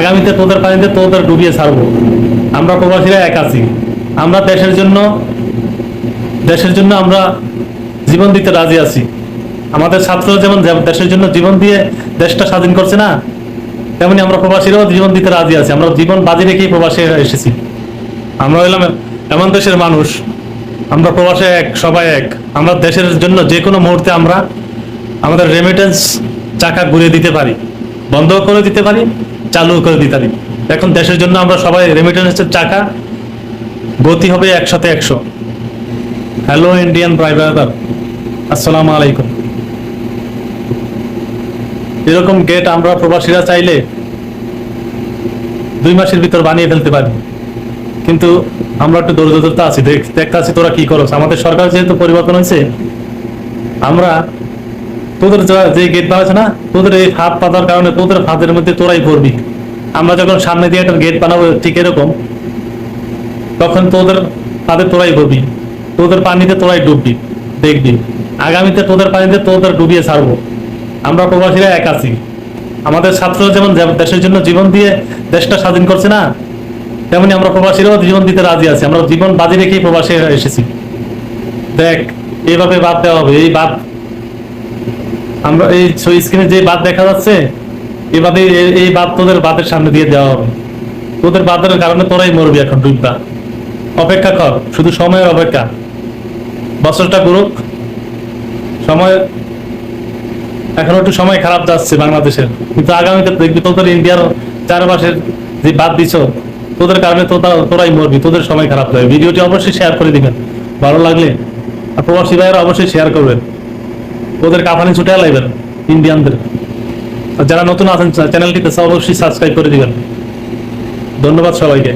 আগামীতে তোদের পানিতে তোদের ডুবিয়ে ছাড়বো। আমরা প্রবাসীরা এক আছি। আমরা দেশের জন্য দেশের জন্য আমরা জীবন দিতে রাজি আছি। আমাদের ছাত্ররা যেমন দেশের জন্য জীবন দিয়ে দেশটা স্বাধীন করছে না, তেমনি আমরা প্রবাসীরাও জীবন দিতে রাজি আছি। আমরা জীবন বাজি রেখেই প্রবাসে এসেছি। আমরা হইলাম এমন দেশের মানুষ। আমরা প্রবাসে এক, সবাই এক। আমরা দেশের জন্য যে কোনো মুহূর্তে আমরা আমাদের রেমিটেন্স চাকা ঘুরিয়ে দিতে পারি বন্ধ করে দিতে পারি চালু করে দিতে পারি। এখন দেশের জন্য আমরা সবাই রেমিটেন্সের চাকা, গতি হবে একসাথে একশো। হ্যালো ইন্ডিয়ান ড্রাইভার আসসালামু আলাইকুম। এরকম গেট আমরা প্রবাসীরা চাইলে দুই মাসের ভিতর বানিয়ে ফেলতে পারি। কিন্তু আমরা একটু ধৈর্য ধরতে আছি, দেখ- দেখতে আছি তোরা কি করছ আমাদের সরকার যেহেতু পরিবর্তন হয়েছে, আমরা তোদের যে গেট বানাচ্ছে না, তোদের এই ফাঁদ পাতার কারণে তোদের ফাঁদের মধ্যে তোরাই পড়বি। আমরা যখন সামনে দিয়ে একটা গেট বানাবো, ঠিক এরকম, তখন তোদের ফাঁদে তোরাই পড়বি। তোদের পানিতে তোরাই ডুববি, দেখবি। আগামীতে তোদের পানিতে তোদের ডুবিয়ে ছাড়বো। আমরা প্রবাসীরা এক আছি। আমাদের ছাত্ররা যেমন দেশের জন্য জীবন দিয়ে দেশটা স্বাধীন করছে না, তেমনি আমরা প্রবাসীরাও জীবন দিতে রাজি আছি। আমরা জীবন বাজি রেখেই প্রবাসে এসেছি। দেখ এইভাবে বাদ দেওয়া হবে। এই বাদ আমরা এই ছয় স্ক্রিনে যে বাদ দেখা যাচ্ছে এভাবে এই- এই বাদ তোদের বাদের সামনে দিয়ে দেওয়া হবে। তোদের বাদের কারণে তোরাই মরবি এখন ডুববা অপেক্ষা কর, শুধু সময়ের অপেক্ষা। বছরটা ঘুরুক সময় এখন একটু সময় খারাপ যাচ্ছে বাংলাদেশের। কিন্তু আগামীতে দেখবি তোদের ইন্ডিয়ার চারপাশের যে বাদ দিছ, তোদের কারণে তোরা তোরাই মরবি, তোদের সময় খারাপ যাবে। ভিডিওটি অবশ্যই শেয়ার করে দিবেন। ভালো লাগলে আর প্রবাসী ভাইয়েরা অবশ্যই শেয়ার করবেন। ওদের কাফানি ছুটে লাইবেন ইন্ডিয়ানদের আর যারা নতুন আছেন, চ্যানেলটিতে অবশ্যই সাবস্ক্রাইব করে দিবেন। ধন্যবাদ সবাইকে।